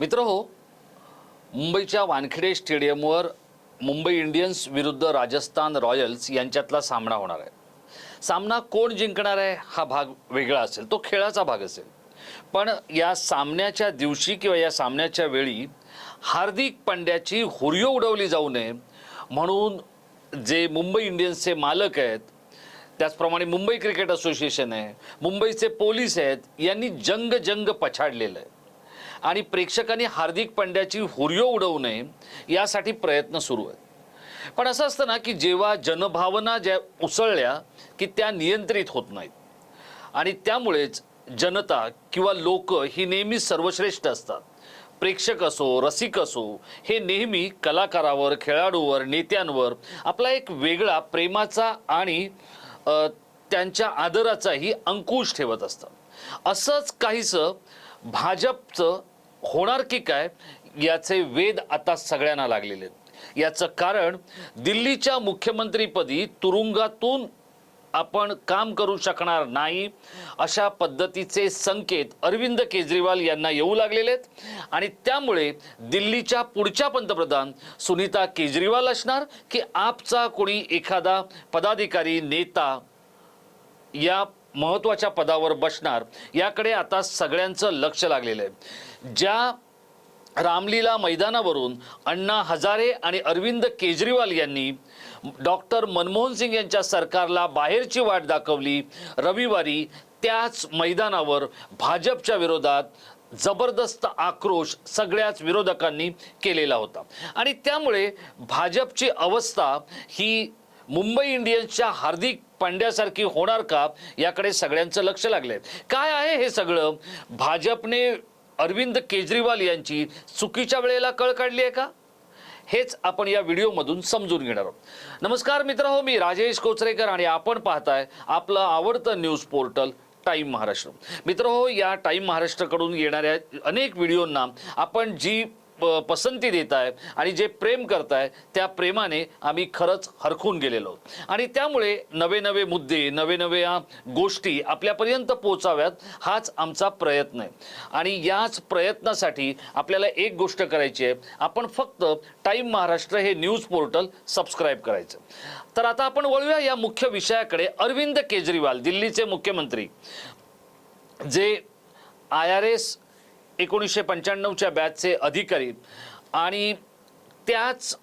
मित्र हो मुंबईच्या वानखेडे स्टेडियमवर मुंबई इंडियन्स विरुद्ध राजस्थान रॉयल्स यांच्यातला सामना होणार आहे. सामना कोण जिंकणार आहे हा भाग वेगळा असेल तो खेळाचा भाग असेल. पण या सामन्याच्या दिवशी किंवा या सामन्याच्या वेळी हार्दिक पांड्याची हुरियो उडवली जाऊ नये म्हणून जे मुंबई इंडियन्सचे मालक आहेत त्याचप्रमाणे मुंबई क्रिकेट असोसिएशन आहे मुंबईचे पोलीस आहेत यांनी जंग जंग पछाडलेलं आहे. आणि प्रेक्षकांनी हार्दिक पांड्याची हुरियो उडवू नये यासाठी प्रयत्न सुरू आहेत. पण असं असतं ना की जेव्हा जनभावना ज्या उसळल्या की त्या नियंत्रित होत नाहीत. आणि त्यामुळेच जनता किंवा लोक ही नेहमी सर्वश्रेष्ठ असतात. प्रेक्षक असो रसिक असो हे नेहमी कलाकारावर खेळाडूवर नेत्यांवर आपला एक वेगळा प्रेमाचा आणि त्यांच्या आदराचाही अंकुश ठेवत असतात असंच काहीसं भाजपचं होणार की काय याचे वेद आता सगळ्यांना लागलेले आहेत. याचं कारण दिल्लीच्या मुख्यमंत्रीपदी तुरुंगातून आपण काम करू शकणार नाही अशा पद्धतीचे संकेत अरविंद केजरीवाल यांना येऊ लागलेले आहेत. आणि त्यामुळे दिल्लीच्या पुढच्या पंतप्रधान सुनीता केजरीवाल असणार की आपचा कोणी एखादा पदाधिकारी नेता या महत्त्वाच्या पदावर बसणार याकडे आता सगळ्यांचं लक्ष लागलेलं आहे. ज्या रामलीला मैदानावरून अण्णा हजारे आणि अरविंद केजरीवाल यांनी डॉक्टर मनमोहन सिंग यांच्या सरकारला बाहेरची वाट दाखवली रविवारी त्याच मैदानावर भाजपच्या विरोधात जबरदस्त आक्रोश सगळ्याच विरोधकांनी केलेला होता. आणि त्यामुळे भाजपची अवस्था ही मुंबई इंडियन्सच्या हार्दिक पांड्यासारखी होणार का याकडे सगळ्यांचं लक्ष लागलंय. काय आहे हे सगळं? भाजपने अरविंद केजरीवाल यांची चुकीच्या वेळेला कळ काढली आहे का? हेच आपण या व्हिडिओमधून समजून घेणार आहोत. नमस्कार मित्र हो मी राजेश कोचरेकर आणि आपण पाहताय आपलं आवडतं न्यूज पोर्टल टाईम महाराष्ट्र. मित्र हो या टाईम महाराष्ट्राकडून येणाऱ्या अनेक व्हिडिओंना आपण जी प- पसंती देत आहे आणि जे प्रेम करताय त्या प्रेमाने आम्ही खरंच हरखून गेलेलो. आहोत आणि त्यामुळे नवे नवे मुद्दे नवे नव्या गोष्टी आपल्यापर्यंत पोचाव्यात हाच आमचा प्रयत्न आहे. आणि याच प्रयत्नासाठी आपल्याला एक गोष्ट करायची आहे. आपण फक्त टाईम महाराष्ट्र हे न्यूज पोर्टल सबस्क्राईब करायचं. तर आता आपण वळूया या मुख्य विषयाकडे. अरविंद केजरीवाल दिल्लीचे मुख्यमंत्री जे आय आर एस एकोणीसशे पंच्याण्णवच्या बॅचचे अधिकारी आणि त्याच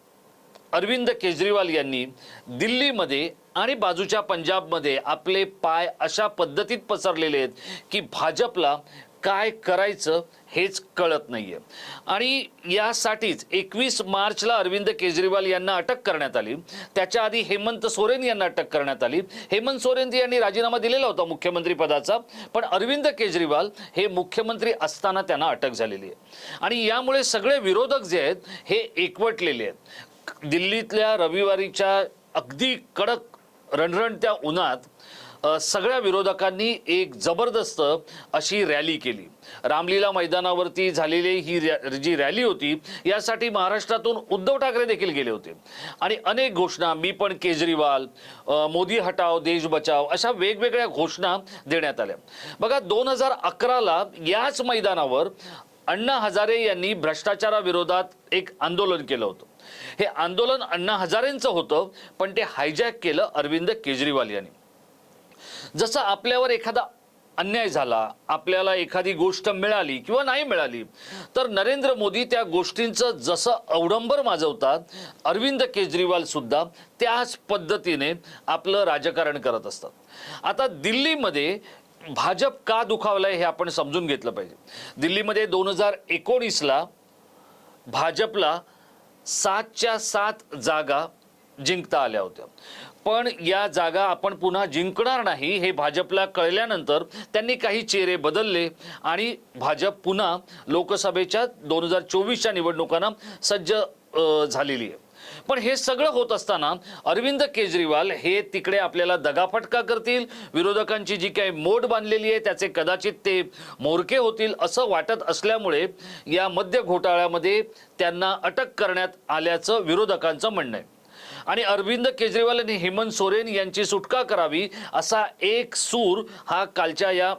अरविंद केजरीवाल यांनी दिल्लीमध्ये आणि बाजूच्या पंजाबमध्ये आपले पाय अशा पद्धतीत पसरलेले आहेत की भाजपला काय करायचं हेच कळत नाहीये. आणि यासाठीच एकवीस मार्चला अरविंद केजरीवाल यांना अटक करण्यात आली. त्याच्या आधी हेमंत सोरेन यांना अटक करण्यात आली. हेमंत सोरेन यांनी राजीनामा दिलेला होता मुख्यमंत्री पदाचा पण अरविंद केजरीवाल हे मुख्यमंत्री असताना त्यांना अटक झालेली आहे. आणि यामुळे सगळे विरोधक जे आहेत हे एकवटलेले आहेत. दिल्लीतल्या रविवारीच्या अगदी कडक रणरणत्या उन्हात सगळ्या विरोधकांनी एक जबरदस्त अशी रॅली केली. रामलीला मैदानावरती झालेली ही रॅ- जी रॅली होती यासाठी महाराष्ट्रातून उद्धव ठाकरे देखील गेले होते. आणि अनेक घोषणा मी पण केजरीवाल मोदी हटाव देश बचाव अशा वेगवेगळ्या घोषणा देण्यात आल्या. बघा दोन हजार अकराला याच मैदानावर अण्णा हजारे यांनी भ्रष्टाचाराविरोधात एक आंदोलन केलं होतं. हे आंदोलन अण्णा हजारेंचं होतं पण ते हायजॅक केलं अरविंद केजरीवाल यांनी. जसं आपल्यावर एखादा अन्याय झाला आपल्याला एखादी गोष्ट मिळाली किंवा नाही मिळाली तर नरेंद्र मोदी त्या गोष्टींचं जसं अवडंबर माजवतात अरविंद केजरीवाल सुद्धा त्याच पद्धतीने आपलं राजकारण करत असतात. आता दिल्लीमध्ये भाजप का दुखावलंय हे आपण समजून घेतलं पाहिजे. दिल्लीमध्ये दोन हजार एकोणीसला भाजपला सातच्या सात जागा जिंकता आल्या होत्या. पण या जागा आपण पुन्हा जिंकणार नाही हे भाजपला कळल्यानंतर त्यांनी काही चेहरे बदलले आणि भाजप पुन्हा लोकसभेच्या दोन हजार चोवीसच्या निवडणुकांना सज्ज झालेली आहे. पण हे सगळं होत असताना अरविंद केजरीवाल हे तिकडे आपल्याला दगाफटका करतील विरोधकांची जी काही मोड बांधलेली आहे त्याचे कदाचित ते मोरके होतील असं वाटत असल्यामुळे या मद्य घोटाळ्यामध्ये त्यांना अटक करण्यात आल्याचं विरोधकांचं म्हणणं आहे. आणि अरविंद केजरीवाल आणि हेमंत सोरेन यांची सुटका करावी असा एक सूर हा कालच्या या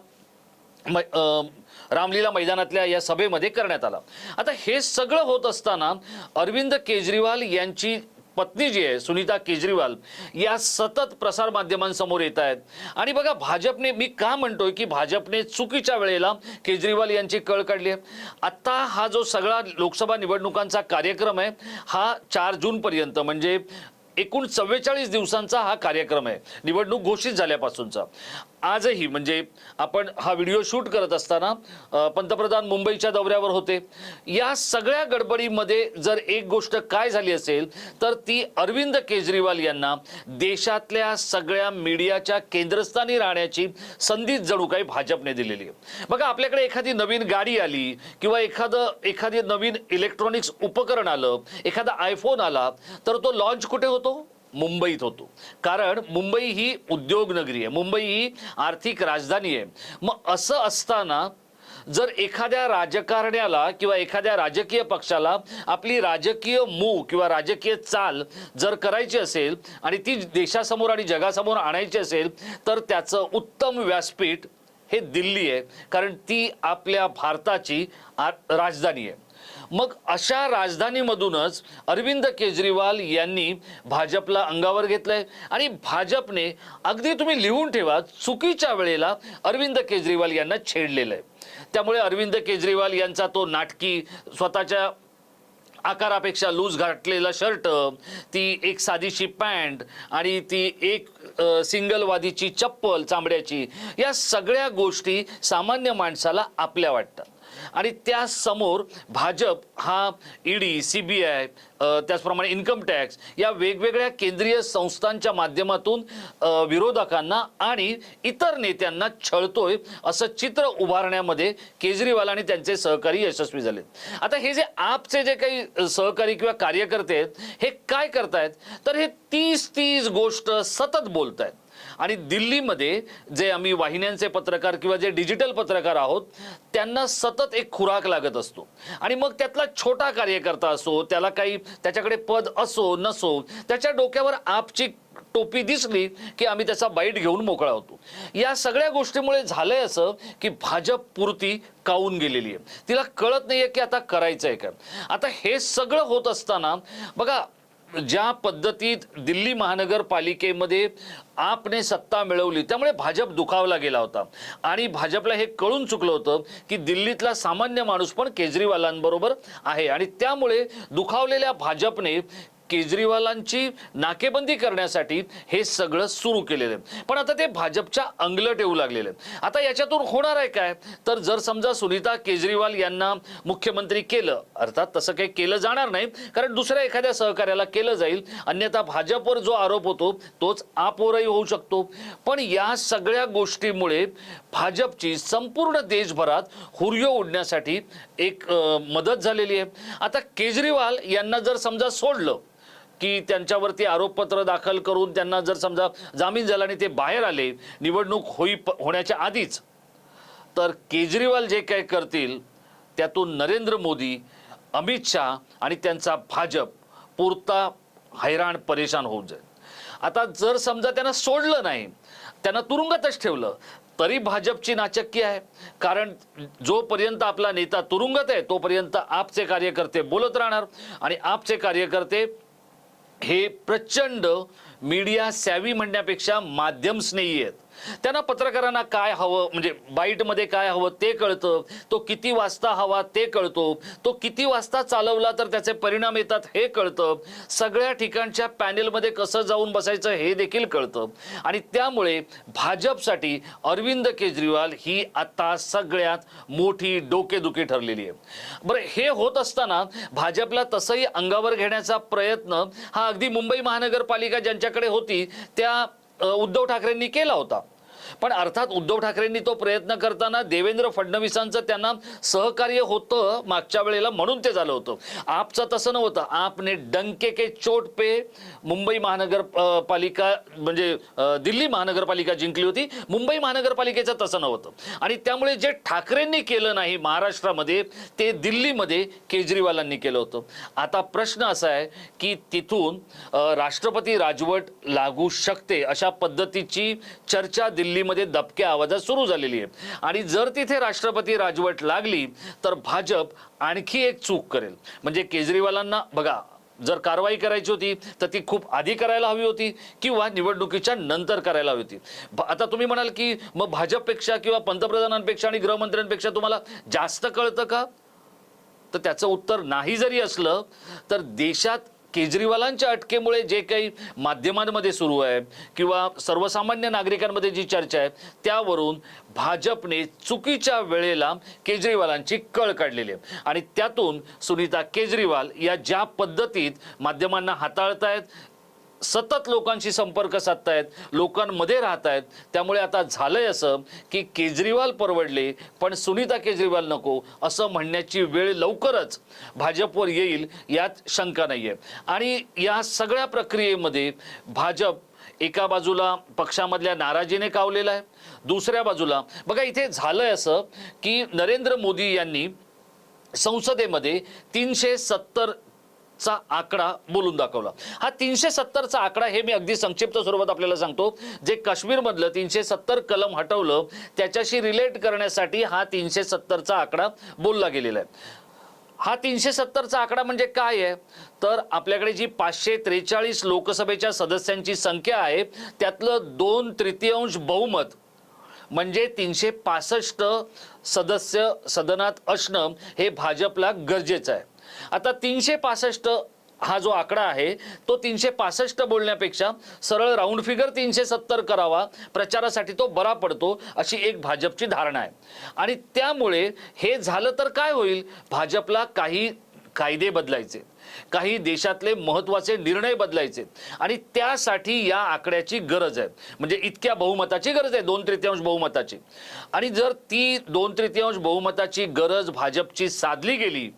रामलीला मैदानातल्या या सभेमध्ये करण्यात आला. आता हे सगळं होत असताना अरविंद केजरीवाल यांची पत्नी जी आहे सुनीता केजरीवाल या सतत प्रसार माध्यमांसमोर येत आहेत. आणि बघा भाजपने मी का म्हणतोय की भाजपने चुकीच्या वेळेला केजरीवाल यांची कळ काढली आहे. आत्ता हा जो सगळा लोकसभा निवडणुकांचा कार्यक्रम आहे हा चार जूनपर्यंत म्हणजे एकूण चव्वेचाळीस दिवसांचा हा कार्यक्रम आहे. निवडणूक घोषित झाल्यापासूनचा. आजही म्हणजे आपण हा व्हिडिओ शूट करत असताना पंतप्रधान मुंबईच्या दौऱ्यावर होते. या सगळ्या गडबडीमध्ये जर एक गोष्ट काय झाली असेल तर ती अरविंद केजरीवाल यांना देशातल्या सगळ्या मीडियाच्या केंद्रस्थानी राहण्याची संधी जणू काही भाजपने दिलेली आहे. बघा आपल्याकडे एखादी नवीन गाडी आली किंवा एखादं एखादी नवीन इलेक्ट्रॉनिक्स उपकरण आलं एखादा आयफोन आला तर तो लॉन्च कुठे होतो? मुंबईत होतो. कारण मुंबई ही उद्योगनगरी आहे. मुंबई ही आर्थिक राजधानी आहे. मग असं असताना जर एखाद्या राजकारण्याला किंवा एखाद्या राजकीय पक्षाला आपली राजकीय मूव किंवा राजकीय चाल जर करायची असेल आणि ती देशासमोर आणि जगासमोर आणायची असेल तर त्याचं उत्तम व्यासपीठ हे दिल्ली आहे. कारण ती आपल्या भारताची आ- राजधानी आहे. मग अशा राजधानीमधूनच अरविंद केजरीवाल यांनी भाजपला अंगावर घेतलंय. आणि भाजपने अगदी तुम्ही लिहून ठेवा चुकीच्या वेळेला अरविंद केजरीवाल यांना छेडलेलं आहे त्यामुळे अरविंद केजरीवाल यांचा तो नाटकी स्वतःच्या आकारापेक्षा लूज घातलेला शर्ट ती एक साधीशी पॅन्ट आणि ती एक सिंगलवादीची चप्पल चांबड्याची या सगळ्या गोष्टी सामान्य माणसाला आपल्या वाटतात. आणि त्यासमोर भाजप हा E D C B I त्याचप्रमाणे इन्कम टॅक्स या वेगवेगळ्या केंद्रीय संस्थांच्या माध्यमातून विरोधकांना आणि इतर नेत्यांना छळतोय असं चित्र उभारण्यामध्ये केजरीवाल आणि त्यांचे सहकारी यशस्वी झालेत. आता हे जे आपचे जे काही सहकारी किंवा कार्यकर्ते आहेत हे काय करतायत? तर हे तीस तीस गोष्ट सतत बोलतायत. आणि दिल्लीमध्ये जे आम्ही वाहिन्यांचे पत्रकार किंवा जे डिजिटल पत्रकार आहोत त्यांना सतत एक खुराक लागत असतो. आणि मग त्यातला छोटा कार्यकर्ता असो त्याला काही त्याच्याकडे पद असो नसो त्याच्या डोक्यावर आपची टोपी दिसली की आम्ही त्याचा बाईट घेऊन मोकळा होतो. या सगळ्या गोष्टीमुळे झालंय असं की भाजप पुरती काऊन गेलेली आहे. तिला कळत नाहीये की आता करायचं आहे का आता हे सगळं होत असताना बघा ज्या पद्धतीत दिल्ली महानगरपालिकेमध्ये आपने सत्ता मिळवली त्यामुळे भाजप दुखावला गेला होता. आणि भाजपला हे कळून चुकलं होतं की दिल्लीतला सामान्य माणूस पण केजरीवालांबरोबर आहे. आणि त्यामुळे दुखावलेल्या भाजपने केजरीवालांची नाकेबंदी करण्यासाठी हे सगळं सुरू केलेलं आहे. पण आता ते भाजपच्या अंगलट येऊ लागलेलं आहे आता याच्यातून होणार आहे काय? तर जर समजा सुनीता केजरीवाल यांना मुख्यमंत्री केलं अर्थात तसं काही केलं जाणार नाही कारण दुसऱ्या एखाद्या सहकार्याला केलं जाईल. अन्यथा भाजपवर जो आरोप होतो तोच आपवरही होऊ शकतो. पण या सगळ्या गोष्टीमुळे भाजपची संपूर्ण देशभरात हुर्यो उडण्यासाठी एक मदत झालेली आहे. आता केजरीवाल यांना जर समजा सोडलं की त्यांच्यावरती आरोपपत्र दाखल करून त्यांना जर समजा जामीन झाला आणि ते बाहेर आले निवडणूक होई होण्याच्या आधीच तर केजरीवाल जे काय करतील त्यातून नरेंद्र मोदी अमित शहा आणि त्यांचा भाजप पुरता हैराण परेशान होऊन जाईल. आता जर समजा त्यांना सोडलं नाही त्यांना तुरुंगातच ठेवलं तरी भाजपची नाचक्की आहे. कारण जोपर्यंत आपला नेता तुरुंगात आहे तोपर्यंत आपचे कार्यकर्ते बोलत राहणार आणि आपचे कार्यकर्ते हे प्रचंड मीडिया सॅवी म्हणण्यापेक्षा माध्यम स्नेही आहेत. त्यांना पत्रकारांना काय हवं म्हणजे बाईटमध्ये काय हवं ते कळतं. तो किती वाजता हवा ते कळतो. तो किती वाजता चालवला तर त्याचे परिणाम येतात हे कळतं. सगळ्या ठिकाणच्या पॅनेलमध्ये कसं जाऊन बसायचं हे देखील कळतं. आणि त्यामुळे भाजपसाठी अरविंद केजरीवाल ही आता सगळ्यात मोठी डोकेदुखी ठरलेली आहे. बरं हे होत असताना भाजपला तसंही अंगावर घेण्याचा प्रयत्न हा अगदी मुंबई महानगरपालिका ज्यांच्याकडे होती त्या उद्धव ठाकरेंनी केला होता. पण अर्थात उद्धव ठाकरेंनी तो प्रयत्न करताना देवेंद्र फडणवीसांचं त्यांना सहकार्य होतं मागच्या वेळेला म्हणून ते झालं होतं. आपचं तसं नव्हतं. आपने डंके के चोट पे मुंबई महानगर पालिका म्हणजे दिल्ली महानगरपालिका जिंकली होती. मुंबई महानगरपालिकेचं तसं नव्हतं. आणि त्यामुळे जे ठाकरेंनी केलं नाही महाराष्ट्रामध्ये ते दिल्लीमध्ये केजरीवालांनी केलं होतं. आता प्रश्न असा आहे की तिथून राष्ट्रपती राजवट लागू शकते अशा पद्धतीची चर्चा दिल्ली दिल्लीमध्ये दबक्या आवाजात सुरू झालेली आहे. आणि जर तिथे राष्ट्रपती राजवट लागली तर भाजप आणखी एक चूक करेल. म्हणजे केजरीवालांना बघा जर कारवाई करायची होती तर ती खूप आधी करायला हवी होती किंवा निवडणुकीच्या नंतर करायला हवी होती. आता तुम्ही म्हणाल की मग भाजपपेक्षा किंवा पंतप्रधानांपेक्षा आणि गृहमंत्र्यांपेक्षा तुम्हाला जास्त कळतं का? तर त्याचं उत्तर नाही जरी असलं तर देशात केजरीवालांच्या अटकेमुळे जे काही माध्यमांमध्ये सुरू आहे किंवा सर्वसामान्य नागरिकांमध्ये जी चर्चा आहे त्यावरून भाजपने चुकीच्या वेळेला केजरीवालांची कळ काढलेली आहे. आणि त्यातून सुनीता केजरीवाल या ज्या पद्धतीत माध्यमांना हाताळतायत सतत लोकांशी संपर्क साधतायत लोकांमध्ये राहत आहेत त्यामुळे आता झालंय असं की केजरीवाल परवडले पण सुनीता केजरीवाल नको असं म्हणण्याची वेळ लवकरच भाजपवर येईल यात शंका नाही आहे आणि या सगळ्या प्रक्रियेमध्ये भाजप एका बाजूला पक्षामधल्या नाराजीने कावलेला आहे दुसऱ्या बाजूला बघा इथे झालंय असं की नरेंद्र मोदी यांनी संसदेमध्ये तीनशे सत्तर चा आकडा बोलून दाखवला. हा तीनशे सत्तरचा आकडा हे मी अगदी संक्षिप्त स्वरूपात आपल्याला सांगतो. जे काश्मीरमधलं तीनशे सत्तर कलम हटवलं त्याच्याशी रिलेट करण्यासाठी हा तीनशे सत्तरचा आकडा बोलला गेलेला आहे. हा तीनशे सत्तरचा आकडा म्हणजे काय आहे? तर आपल्याकडे जी पाचशे त्रेचाळीस लोकसभेच्या सदस्यांची संख्या आहे त्यातलं दोन तृतीयांश बहुमत म्हणजे तीनशे पासष्ट सदस्य सदनात असणं हे भाजपला गरजेचं आहे. आता तीनशे पासष्ट हा जो आकडा आहे तो तीनशे पासष्ट बोलण्यापेक्षा सरळ राऊंड फिगर तीनशे सत्तर करावा. प्रचारासाठी तो बरा पडतो अशी एक भाजपची धारणा आहे. आणि त्यामुळे हे झालं तर काय होईल? भाजपला काही कायदे बदलायचे काही देशातले महत्त्वाचे निर्णय बदलायचे. आणि त्यासाठी या आकड्याची गरज आहे. म्हणजे इतक्या बहुमताची गरज आहे दोन तृतीयांश बहुमताची. आणि जर ती दोन तृतीयांश बहुमताची गरज भाजपची साधली गेली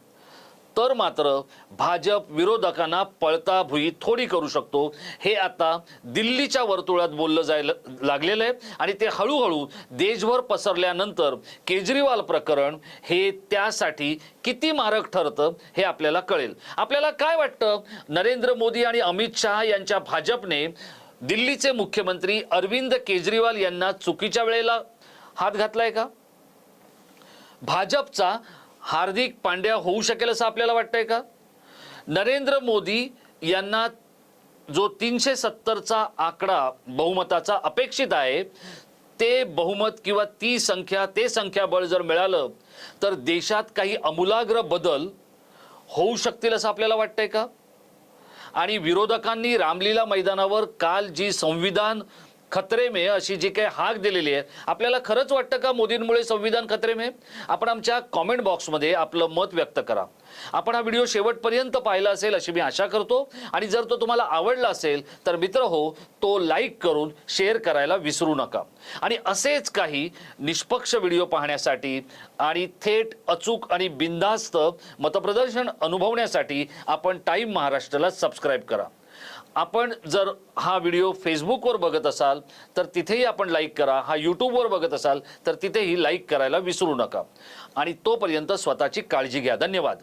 तर मात्र भाजप विरोधकांना पळता भुई थोडी करू शकतो. हे आता दिल्लीच्या वर्तुळात बोललं जायला लागलेलं आहे आणि ते हळूहळू देशभर पसरल्यानंतर केजरीवाल प्रकरण हे त्यासाठी किती मारक ठरतं हे आपल्याला कळेल. आपल्याला काय वाटतं? नरेंद्र मोदी आणि अमित शहा यांच्या भाजपने दिल्लीचे मुख्यमंत्री अरविंद केजरीवाल यांना चुकीच्या वेळेला हात घातलाय का? भाजपचा हार्दिक पांड्या होऊ शकेल असं आपल्याला वाटतंय का? नरेंद्र मोदी यांना जो तीनशे सत्तरचा आकडा बहुमताचा अपेक्षित आहे ते बहुमत किंवा ती संख्या ते संख्याबळ जर मिळालं तर देशात काही अमूलाग्र बदल होऊ शकतील असं आपल्याला वाटतंय का? आणि विरोधकांनी रामलीला मैदानावर काल जी संविधान खतरे मे अशी जी काही हाक दिलेली आहे आपल्याला खरंच वाटतं का मोदींमुळे संविधान खतरे मे? आपण आमच्या कॉमेंट बॉक्समध्ये आपलं मत व्यक्त करा. आपण हा व्हिडिओ शेवटपर्यंत पाहिला असेल अशी मी आशा करतो. आणि जर तो तुम्हाला आवडला असेल तर मित्र हो तो लाईक करून शेअर करायला विसरू नका. आणि असेच काही निष्पक्ष व्हिडिओ पाहण्यासाठी आणि थेट अचूक आणि बिनधास्त मतप्रदर्शन अनुभवण्यासाठी आपण टाईम महाराष्ट्राला सबस्क्राईब करा. आपण जर हा व्हिडिओ फेसबुकवर बघत असाल तर तिथेही आपण लाईक करा. हा यूट्यूबवर बघत असाल तर तिथेही लाईक करायला विसरू नका. आणि तोपर्यंत स्वतःची काळजी घ्या. धन्यवाद.